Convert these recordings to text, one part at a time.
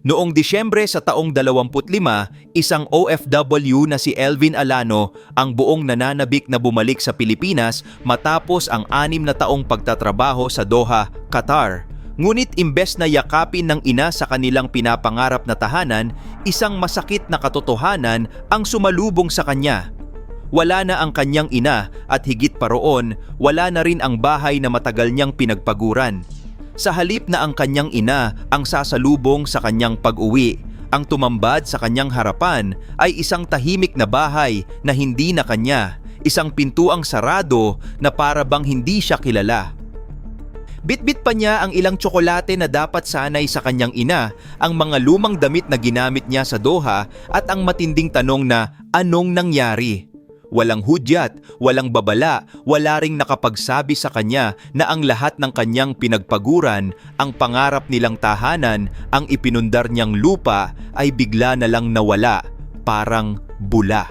Noong Disyembre sa taong 25, isang OFW na si Elvin Alano ang buong nananabik na bumalik sa Pilipinas matapos ang anim na taong pagtatrabaho sa Doha, Qatar. Ngunit imbes na yakapin ng ina sa kanilang pinapangarap na tahanan, isang masakit na katotohanan ang sumalubong sa kanya. Wala na ang kanyang ina at higit pa roon, wala na rin ang bahay na matagal niyang pinagpaguran. Sa halip na ang kanyang ina ang sasalubong sa kanyang pag-uwi, ang tumambad sa kanyang harapan ay isang tahimik na bahay na hindi na kanya, isang pintuang sarado na para bang hindi siya kilala. Bitbit pa niya ang ilang tsokolate na dapat sanay sa kanyang ina, ang mga lumang damit na ginamit niya sa Doha at ang matinding tanong na anong nangyari. Walang hudyat, walang babala, wala ring nakapagsabi sa kanya na ang lahat ng kanyang pinagpaguran, ang pangarap nilang tahanan, ang ipinundar niyang lupa ay bigla na lang nawala, parang bula.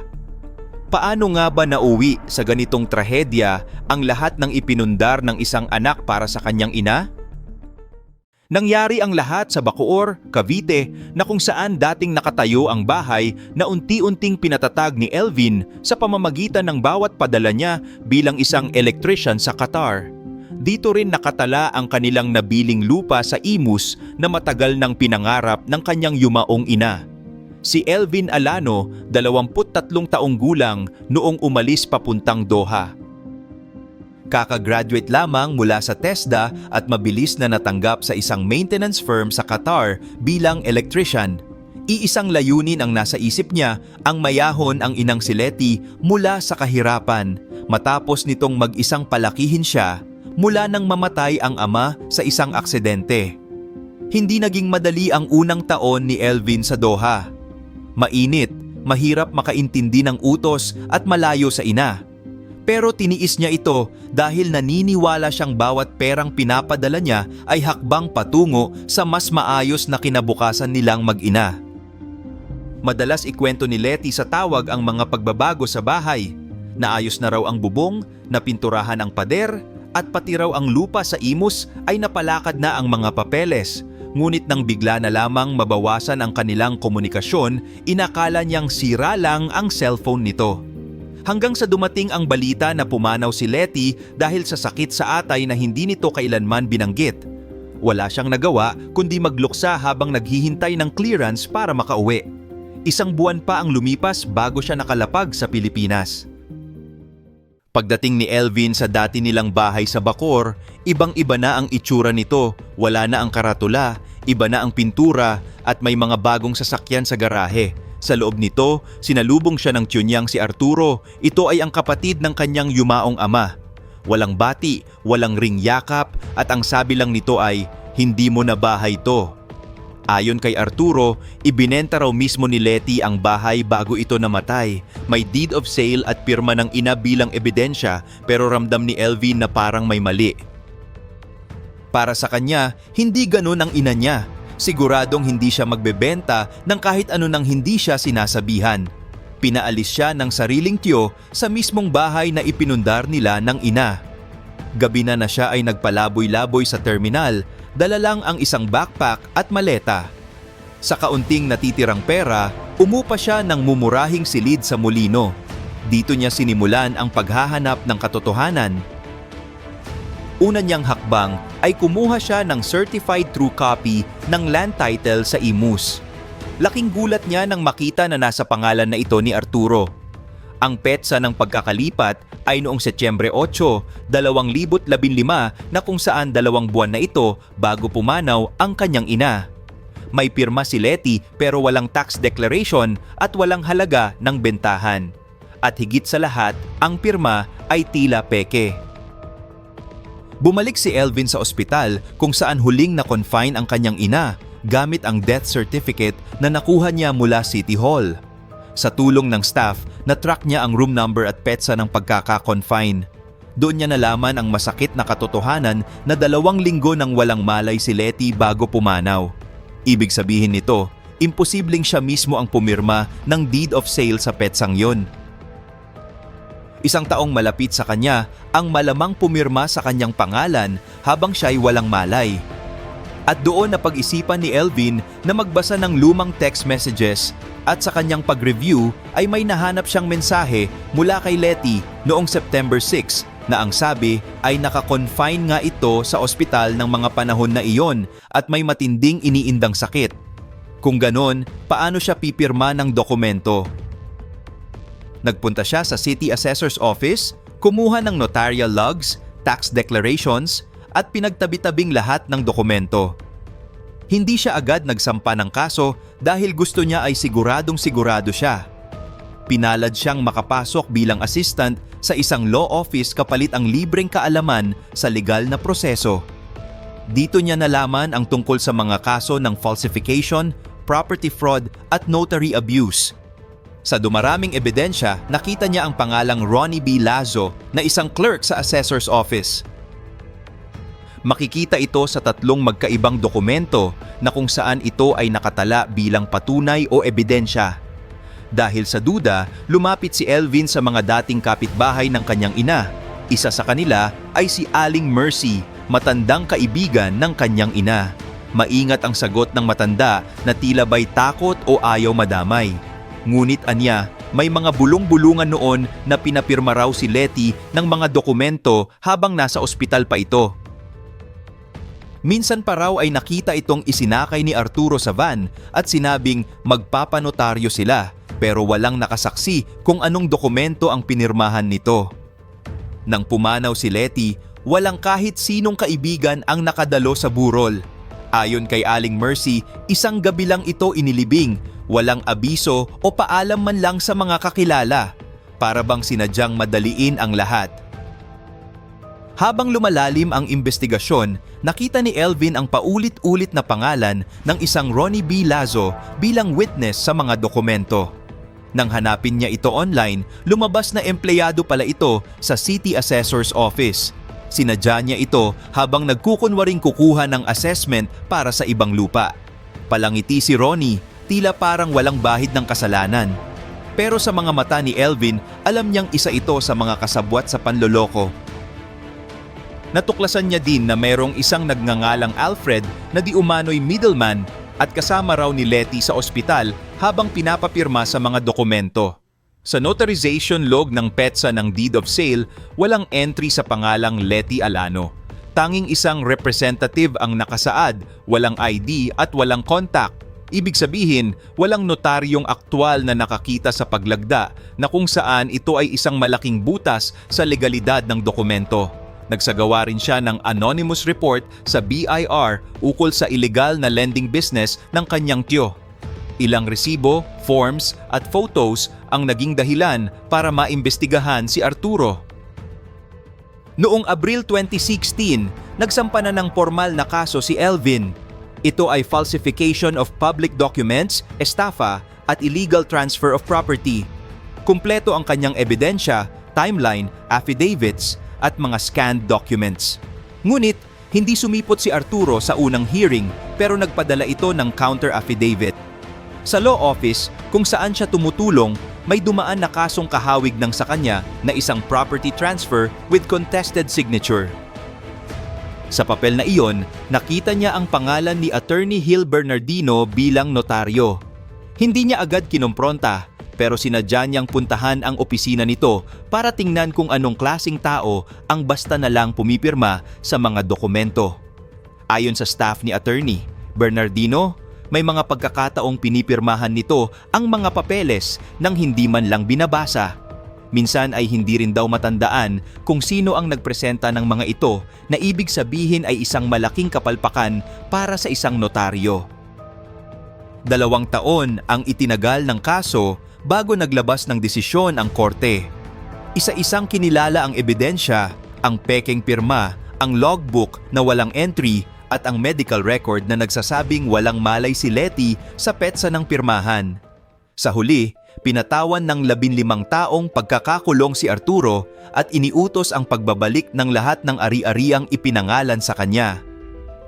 Paano nga ba nauwi sa ganitong trahedya ang lahat ng ipinundar ng isang anak para sa kanyang ina? Nangyari ang lahat sa Bacoor, Cavite na kung saan dating nakatayo ang bahay na unti-unting pinatatag ni Elvin sa pamamagitan ng bawat padala niya bilang isang electrician sa Qatar. Dito rin nakatala ang kanilang nabiling lupa sa Imus na matagal nang pinangarap ng kanyang yumaong ina. Si Elvin Alano, 23 taong gulang noong umalis papuntang Doha. Kakagraduate lamang mula sa TESDA at mabilis na natanggap sa isang maintenance firm sa Qatar bilang electrician. Iisang layunin ang nasa isip niya ang mayahon ang inang si Letty mula sa kahirapan matapos nitong mag-isang palakihin siya mula nang mamatay ang ama sa isang aksidente. Hindi naging madali ang unang taon ni Elvin sa Doha. Mainit, mahirap makaintindi ng utos at malayo sa ina. Pero tiniis niya ito dahil naniniwala siyang bawat perang pinapadala niya ay hakbang patungo sa mas maayos na kinabukasan nilang mag-ina. Madalas ikwento ni Letty sa tawag ang mga pagbabago sa bahay. Naayos na raw ang bubong, napinturahan ang pader, at pati raw ang lupa sa imus ay napalakad na ang mga papeles. Ngunit nang bigla na lamang mabawasan ang kanilang komunikasyon, inakala niyang sira lang ang cellphone nito hanggang sa dumating ang balita na pumanaw si Letty dahil sa sakit sa atay na hindi nito kailanman binanggit. Wala siyang nagawa kundi magluksa habang naghihintay ng clearance para makauwi. Isang buwan pa ang lumipas bago siya nakalapag sa Pilipinas. Pagdating ni Elvin sa dati nilang bahay sa Bacor, ibang-iba na ang itsura nito, wala na ang karatula, iba na ang pintura at may mga bagong sasakyan sa garahe. Sa loob nito, sinalubong siya ng tiyunyang si Arturo. Ito ay ang kapatid ng kanyang yumaong ama. Walang bati, walang ring yakap at ang sabi lang nito ay, hindi mo na bahay to. Ayon kay Arturo, ibinenta raw mismo ni Letty ang bahay bago ito namatay. May deed of sale at pirma ng ina bilang ebidensya pero ramdam ni Elvin na parang may mali. Para sa kanya, hindi ganun ang ina niya siguradong hindi siya magbebenta ng kahit ano nang hindi siya sinasabihan. Pinaalis siya ng sariling tiyo sa mismong bahay na ipinundar nila ng ina. Gabi na na siya ay nagpalaboy-laboy sa terminal, dala lang ang isang backpack at maleta. Sa kaunting natitirang pera, umupa siya ng mumurahing silid sa mulino. Dito niya sinimulan ang paghahanap ng katotohanan una niyang hakbang ay kumuha siya ng certified true copy ng land title sa IMUS. Laking gulat niya nang makita na nasa pangalan na ito ni Arturo. Ang petsa ng pagkakalipat ay noong Setyembre 8, 2015 na kung saan dalawang buwan na ito bago pumanaw ang kanyang ina. May pirma si Letty pero walang tax declaration at walang halaga ng bentahan. At higit sa lahat, ang pirma ay tila peke. Bumalik si Elvin sa ospital kung saan huling na-confine ang kanyang ina gamit ang death certificate na nakuha niya mula City Hall. Sa tulong ng staff, na-track niya ang room number at petsa ng pagkaka-confine. Doon niya nalaman ang masakit na katotohanan na dalawang linggo nang walang malay si Letty bago pumanaw. Ibig sabihin nito, imposibleng siya mismo ang pumirma ng deed of sale sa petsang yon. Isang taong malapit sa kanya ang malamang pumirma sa kanyang pangalan habang siya'y walang malay. At doon napag-isipan ni Elvin na magbasa ng lumang text messages at sa kanyang pag-review ay may nahanap siyang mensahe mula kay Letty noong September 6 na ang sabi ay nakakonfine nga ito sa ospital ng mga panahon na iyon at may matinding iniindang sakit. Kung ganon, paano siya pipirma ng dokumento? Nagpunta siya sa City Assessor's Office, kumuha ng notarial logs, tax declarations, at pinagtabi-tabing lahat ng dokumento. Hindi siya agad nagsampa ng kaso dahil gusto niya ay siguradong sigurado siya. Pinalad siyang makapasok bilang assistant sa isang law office kapalit ang libreng kaalaman sa legal na proseso. Dito niya nalaman ang tungkol sa mga kaso ng falsification, property fraud at notary abuse. Sa dumaraming ebidensya, nakita niya ang pangalang Ronnie B. Lazo na isang clerk sa assessor's office. Makikita ito sa tatlong magkaibang dokumento na kung saan ito ay nakatala bilang patunay o ebidensya. Dahil sa duda, lumapit si Elvin sa mga dating kapitbahay ng kanyang ina. Isa sa kanila ay si Aling Mercy, matandang kaibigan ng kanyang ina. Maingat ang sagot ng matanda na tila ba'y takot o ayaw madamay. Ngunit anya, may mga bulong-bulungan noon na pinapirma raw si Letty ng mga dokumento habang nasa ospital pa ito. Minsan pa raw ay nakita itong isinakay ni Arturo sa van at sinabing magpapanotaryo sila pero walang nakasaksi kung anong dokumento ang pinirmahan nito. Nang pumanaw si Letty, walang kahit sinong kaibigan ang nakadalo sa burol. Ayon kay Aling Mercy, isang gabi lang ito inilibing, walang abiso o paalam man lang sa mga kakilala, para bang sinadyang madaliin ang lahat. Habang lumalalim ang investigasyon, nakita ni Elvin ang paulit-ulit na pangalan ng isang Ronnie B. Lazo bilang witness sa mga dokumento. Nang hanapin niya ito online, lumabas na empleyado pala ito sa City Assessor's Office. Sinadya niya ito habang nagkukunwaring kukuha ng assessment para sa ibang lupa. Palangiti si Ronnie, tila parang walang bahid ng kasalanan. Pero sa mga mata ni Elvin, alam niyang isa ito sa mga kasabwat sa panloloko Natuklasan niya din na merong isang nagngangalang Alfred na di umano'y middleman at kasama raw ni Letty sa ospital habang pinapapirma sa mga dokumento. Sa notarization log ng PETSA ng deed of sale, walang entry sa pangalang Letty Alano. Tanging isang representative ang nakasaad, walang ID at walang contact. Ibig sabihin, walang notaryong aktwal na nakakita sa paglagda na kung saan ito ay isang malaking butas sa legalidad ng dokumento. Nagsagawa rin siya ng anonymous report sa BIR ukol sa illegal na lending business ng kanyang tiyo. Ilang resibo, forms at photos ang naging dahilan para maimbestigahan si Arturo. Noong Abril 2016, nagsampa na ng formal na kaso si Elvin. Ito ay falsification of public documents, estafa at illegal transfer of property. Kumpleto ang kanyang ebidensya, timeline, affidavits at mga scanned documents. Ngunit, hindi sumipot si Arturo sa unang hearing pero nagpadala ito ng counter affidavit. Sa law office, kung saan siya tumutulong, may dumaan na kasong kahawig ng sa kanya na isang property transfer with contested signature. Sa papel na iyon, nakita niya ang pangalan ni Attorney Hill Bernardino bilang notaryo. Hindi niya agad kinompronta pero sinadya niyang puntahan ang opisina nito para tingnan kung anong klasing tao ang basta na lang pumipirma sa mga dokumento. Ayon sa staff ni attorney, Bernardino, may mga pagkakataong pinipirmahan nito ang mga papeles nang hindi man lang binabasa. Minsan ay hindi rin daw matandaan kung sino ang nagpresenta ng mga ito na ibig sabihin ay isang malaking kapalpakan para sa isang notaryo. Dalawang taon ang itinagal ng kaso bago naglabas ng desisyon ang korte. Isa-isang kinilala ang ebidensya, ang peking pirma, ang logbook na walang entry at ang medical record na nagsasabing walang malay si Letty sa petsa ng pirmahan. Sa huli, pinatawan ng labinlimang taong pagkakakulong si Arturo at iniutos ang pagbabalik ng lahat ng ari-ariang ipinangalan sa kanya.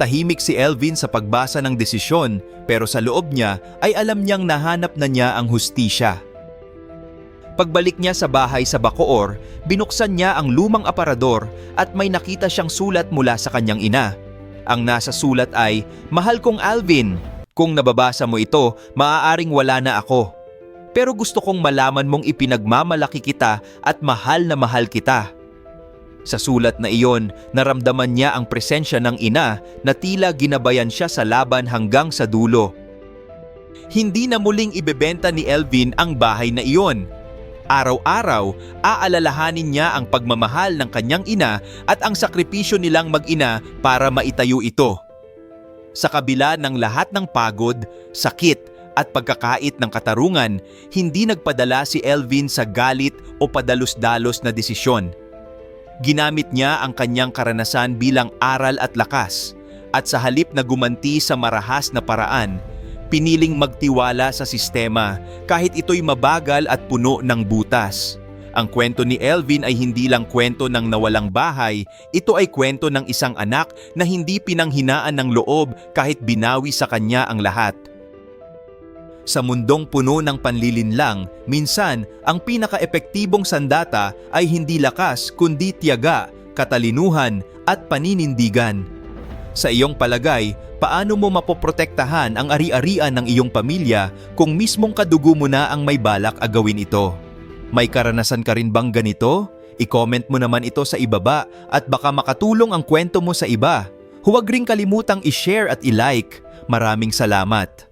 Tahimik si Elvin sa pagbasa ng desisyon pero sa loob niya ay alam niyang nahanap na niya ang hustisya. Pagbalik niya sa bahay sa Bacoor, binuksan niya ang lumang aparador at may nakita siyang sulat mula sa kanyang ina. Ang nasa sulat ay, Mahal kong Alvin, kung nababasa mo ito, maaaring wala na ako. Pero gusto kong malaman mong ipinagmamalaki kita at mahal na mahal kita. Sa sulat na iyon, naramdaman niya ang presensya ng ina na tila ginabayan siya sa laban hanggang sa dulo. Hindi na muling ibebenta ni Elvin ang bahay na iyon. Araw-araw, aalalahanin niya ang pagmamahal ng kanyang ina at ang sakripisyo nilang mag-ina para maitayo ito. Sa kabila ng lahat ng pagod, sakit at pagkakait ng katarungan, hindi nagpadala si Elvin sa galit o padalos-dalos na desisyon. Ginamit niya ang kanyang karanasan bilang aral at lakas, at sa halip na gumanti sa marahas na paraan, piniling magtiwala sa sistema kahit ito'y mabagal at puno ng butas. Ang kwento ni Elvin ay hindi lang kwento ng nawalang bahay, ito ay kwento ng isang anak na hindi pinanghinaan ng loob kahit binawi sa kanya ang lahat. Sa mundong puno ng panlilinlang, minsan ang pinaka-epektibong sandata ay hindi lakas kundi tiyaga, katalinuhan at paninindigan. Sa iyong palagay, paano mo mapoprotektahan ang ari-arian ng iyong pamilya kung mismong kadugo mo na ang may balak agawin ito? May karanasan ka rin bang ganito? I-comment mo naman ito sa ibaba at baka makatulong ang kwento mo sa iba. Huwag ring kalimutang i-share at i-like. Maraming salamat.